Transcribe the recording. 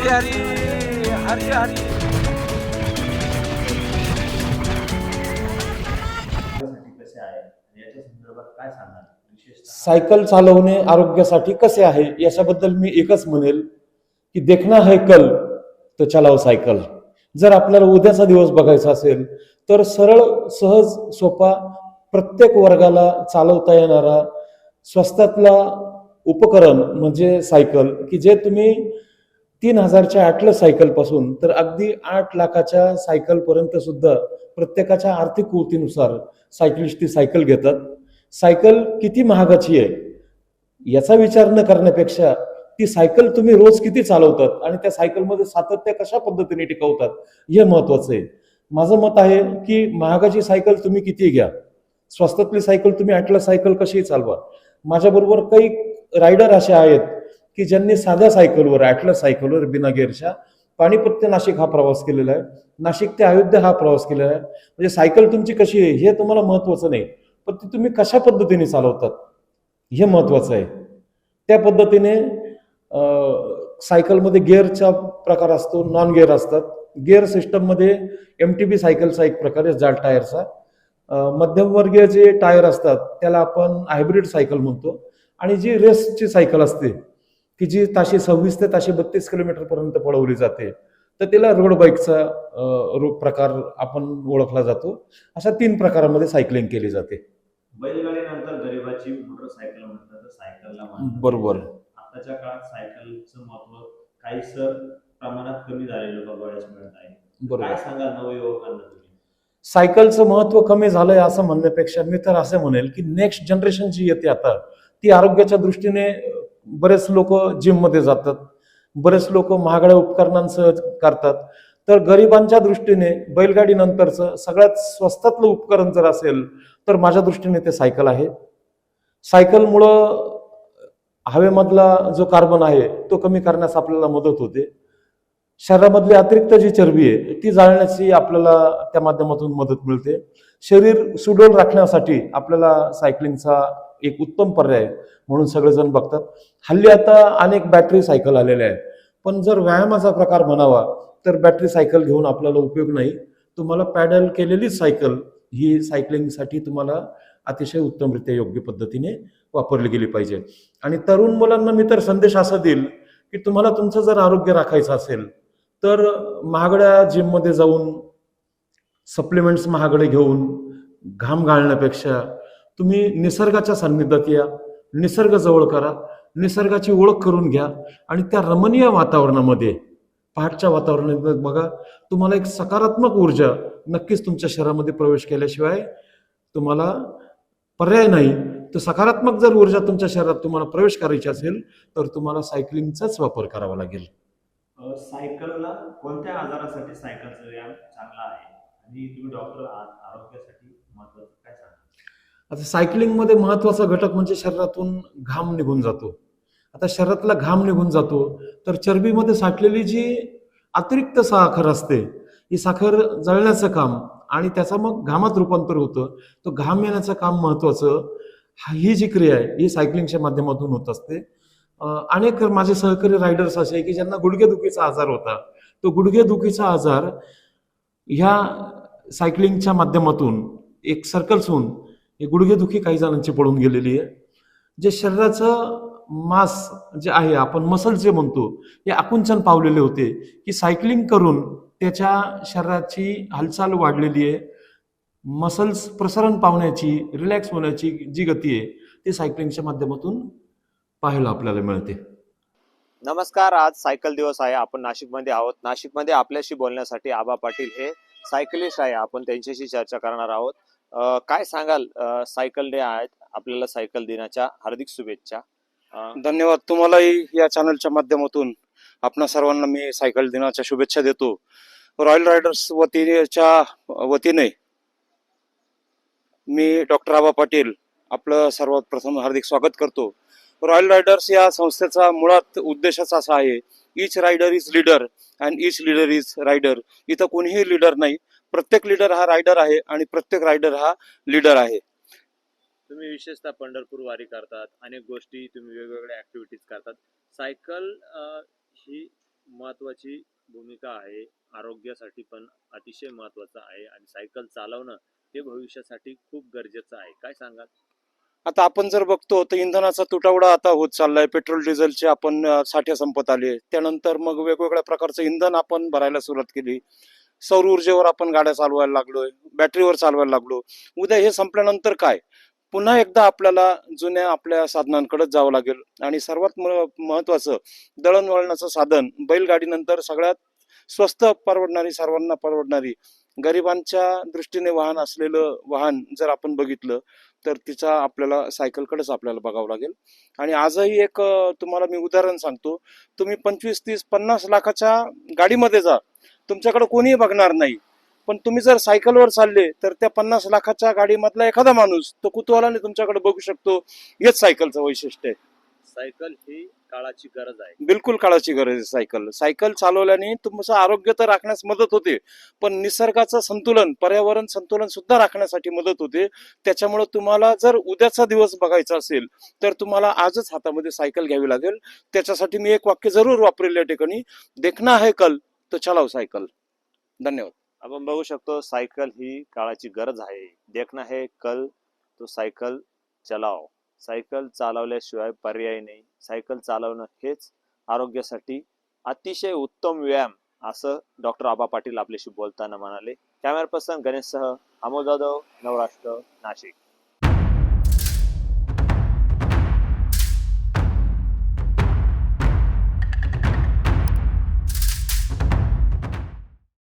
Hari Hari Hari Hari. Cycle चालवणे आरोग्यासाठी कसे आहे? याच्याबद्दल मी एकच म्हणेल की देखना है कल तो चलाव सायकल. जर आपल्याला उद्याचा दिवस बघायचा असेल तर सरळ सहज सोपा प्रत्येक वर्गाला चालवता येणारा स्वस्तातला उपकरण म्हणजे सायकल की जे तुम्ही तीन हजारच्या आठलं सायकलपासून तर अगदी आठ लाखाच्या सायकलपर्यंत सुद्धा प्रत्येकाच्या आर्थिक कुवतीनुसार सायकलिस्ट ती सायकल घेतात. सायकल किती महागाची आहे? याचा विचार न करण्यापेक्षा ती सायकल तुम्ही रोज किती चालवतात आणि त्या सायकलमध्ये सातत्य कशा पद्धतीने टिकवतात हे महत्वाचं आहे. माझं मत आहे की महागाची सायकल तुम्ही किती घ्या. स्वस्तातली सायकल तुम्ही आठला सायकल कशीही चालवा. माझ्याबरोबर काही रायडर असे आहेत की ज्यांनी साध्या सायकलवर ॲटलस सायकलवर बिना गिअरच्या पाणीपत ते नाशिक हा प्रवास केलेला आहे. नाशिक ते अयोध्या हा प्रवास केलेला आहे. म्हणजे सायकल तुमची कशी आहे हे तुम्हाला महत्वाचं नाही. पण ती तुम्ही कशा पद्धतीने चालवतात हे महत्वाचं आहे. त्या पद्धतीने सायकलमध्ये गिअरचा प्रकार असतो नॉन गिअर असतात. गिअर सिस्टममध्ये एम टी बी सायकलचा एक प्रकार आहे जाड टायरचा. मध्यमवर्गीय जे टायर असतात त्याला आपण हायब्रिड सायकल म्हणतो. आणि जी रेसची सायकल असते की जी ताशी सव्वीस ते ताशी बत्तीस किलोमीटर पर्यंत पळवली जाते तर त्याला रोड बाईकचा प्रकार आपण ओळखला जातो. अशा तीन प्रकारामध्ये सायकलिंग केली जाते. बैलगाडीनंतर गरिबाची मोटरसायकल म्हणतात सायकलला. बरोबर. आताच्या काळात सायकलचं महत्त्व काहीसर प्रमाणात कमी झालेलं बघायला मिळत आहे. काय सांगाल नवयुवकांना सायकलचं महत्त्व कमी झालंय असं म्हणण्यापेक्षा मी तर असं म्हणेल की नेक्स्ट जनरेशन जी येते आता ती आरोग्याच्या दृष्टीने बरेच लोक जिममध्ये जातात बरेच लोक महागड्या उपकरणांसह करतात. तर गरिबांच्या दृष्टीने बैलगाडीनंतरचं सगळ्यात स्वस्तातलं उपकरण जर असेल तर माझ्या दृष्टीने ते सायकल आहे. सायकलमुळं हवेमधला जो कार्बन आहे तो कमी करण्यास आपल्याला मदत होते. शरीरामधली अतिरिक्त जी चरबी आहे ती जाळण्याची आपल्याला त्या माध्यमातून मदत मिळते. शरीर सुडोल राखण्यासाठी आपल्याला सायकलिंगचा एक उत्तम पर्याय म्हणून सगळेजण बघतात. हल्ली आता अनेक बॅटरी सायकल आलेल्या आहेत. पण जर व्यायामाचा प्रकार म्हणावा तर बॅटरी सायकल घेऊन आपल्याला उपयोग नाही. तुम्हाला पॅडल केलेलीच सायकल ही सायकलिंगसाठी तुम्हाला अतिशय उत्तमरित्या योग्य पद्धतीने वापरली गेली पाहिजे. आणि तरुण मुलांना मी तर संदेश असा देईल की तुम्हाला तुमचं जर आरोग्य राखायचं असेल तर महागड्या जिममध्ये जाऊन सप्लिमेंट्स महागडे घेऊन घाम घालण्यापेक्षा तुम्ही निसर्गाच्या सान्निध्यात या निसर्ग जवळ करा निसर्गाची ओळख करून घ्या आणि त्या रमणीय वातावरणामध्ये पहाटच्या वातावरणात बघा तुम्हाला एक सकारात्मक ऊर्जा नक्कीच तुमच्या शहरामध्ये प्रवेश केल्याशिवाय तुम्हाला पर्याय नाही. तर सकारात्मक जर ऊर्जा तुमच्या शहरात तुम्हाला प्रवेश करायची असेल तर तुम्हाला सायकलिंगचाच वापर करावा लागेल. सायकलला कोणत्या आजारासाठी सायकलचा व्यायाम चांगला आहे? आणि तुम्ही डॉक्टर आहात आरोग्यासाठी महत्वाचं काय सांगा आता सायकलिंगमध्ये महत्त्वाचा घटक म्हणजे शरीरातून घाम निघून जातो. आता शरीरातला घाम निघून जातो तर चरबीमध्ये साठलेली जी अतिरिक्त साखर असते ही साखर जळण्याचं काम आणि त्याचा मग घामात रूपांतर होतं. तो घाम येण्याचं काम महत्वाचं हा- ही जी क्रिया आहे ही सायकलिंगच्या माध्यमातून होत असते. अनेक माझे सहकारी रायडर्स असे आहे की ज्यांना गुडघेदुखीचा आजार होता. तो गुडघेदुखीचा आजार ह्या सायकलिंगच्या माध्यमातून एक सर्कल्स होऊन हे गुडघेदुखी काही जणांची पळून गेलेली आहे. जे शरीराचं मास जे आहे आपण मसल जे म्हणतो हे आकुंचन पावलेले होते. की सायकलिंग करून त्याच्या शरीराची हालचाल वाढलेली आहे. मसल्स प्रसारण पावण्याची रिलॅक्स होण्याची जी गती आहे ती सायकलिंगच्या माध्यमातून पाहायला आपल्याला मिळते. नमस्कार आज सायकल दिवस आहे. आपण नाशिकमध्ये आहोत. नाशिकमध्ये आपल्याशी बोलण्यासाठी आबा पाटील हे सायकलिस्ट आहे. आपण त्यांच्याशी चर्चा करणार आहोत. काय सांगाल? सायकल डे आहेत. आपल्याला सायकल दिनाच्या हार्दिक शुभेच्छा. धन्यवाद. तुम्हालाही या चॅनलच्या माध्यमातून आपणा सर्वांना मी सायकल दिनाच्या शुभेच्छा देतो. रॉयल रायडर्स वतीच्या वतीने मी डॉक्टर आबा पाटील आपलं सर्वात प्रथम हार्दिक स्वागत करतो. रॉयल रायडर्स या संस्थेचा मुळात उद्देशच असा आहे each rider is leader and each leader is rider इथं कोणीही लीडर नाही. प्रत्येक लीडर हा रायडर आहे आणि प्रत्येक रायडर हा लीडर आहे. तुम्ही विशेषतः पंढरपूर वारी करतात अनेक गोष्टी तुम्ही वेगवेगळ्या ऍक्टिव्हिटीज करतात. सायकल ही महत्वाची भूमिका आहे आरोग्यासाठी पण अतिशय महत्वाचं आहे आणि सायकल चालवणं हे भविष्यासाठी खूप गरजेचं आहे. काय सांगाल? आता आपण जर बघतो तर इंधनाचा तुटवडा आता होत चाललाय. पेट्रोल डिझेलचे आपण साठ्या साठे संपत आले त्यानंतर मग वेगवेगळ्या प्रकारचं इंधन आपण भरायला सुरुवात केली. सौर ऊर्जेवर आपण गाड्या चालवायला लागलोय बॅटरीवर चालवायला लागलो. उद्या हे संपल्यानंतर काय? पुन्हा एकदा आपल्याला जुन्या आपल्या साधनांकडेच जावं लागेल. आणि सर्वात महत्वाचं दळणवळणाचं साधन बैलगाडीनंतर सगळ्यात स्वस्त परवडणारी सर्वांना परवडणारी गरिबांच्या दृष्टीने वाहन असलेलं वाहन जर आपण बघितलं तर तिचा आपल्याला सायकलकडेच आपल्याला बघावं लागेल. आणि आजही एक तुम्हाला मी उदाहरण सांगतो. तुम्ही पंचवीस तीस पन्नास लाखाच्या गाडीमध्ये जा. तुमच्याकडे कोणीही बघणार नाही. पण तुम्ही जर सायकलवर चालले तर त्या पन्नास लाखाच्या गाडीमधला एखादा माणूस तो कुतूहलाने तुमच्याकडे बघू शकतो. हेच सायकलचं वैशिष्ट्य आहे. सायकल ही काळाची गरज आहे. बिलकुल काळाची गरज आहे सायकल. सायकल चालवल्याने तुमचं आरोग्य तर राखण्यास मदत होते पण निसर्गाचं संतुलन पर्यावरण संतुलन सुद्धा राखण्यासाठी मदत होते. त्याच्यामुळे तुम्हाला जर उद्याचा दिवस बघायचा असेल तर तुम्हाला आजच हातामध्ये सायकल घ्यावी लागेल. त्याच्यासाठी मी एक वाक्य जरूर वापरेल या ठिकाणी. देखना है कल तो चलाव सायकल. धन्यवाद. आपण बघू शकतो सायकल ही काळाची गरज आहे. देखना है कल तो सायकल चलाव. सायकल चालवल्याशिवाय पर्याय नाही. सायकल चालवणं हेच आरोग्यासाठी अतिशय उत्तम व्यायाम असं डॉक्टर आबा पाटील आपल्याशी बोलताना म्हणाले. कॅमेरा पर्सन गणेशसह अमोल जाधव नवराष्ट्र नाशिक.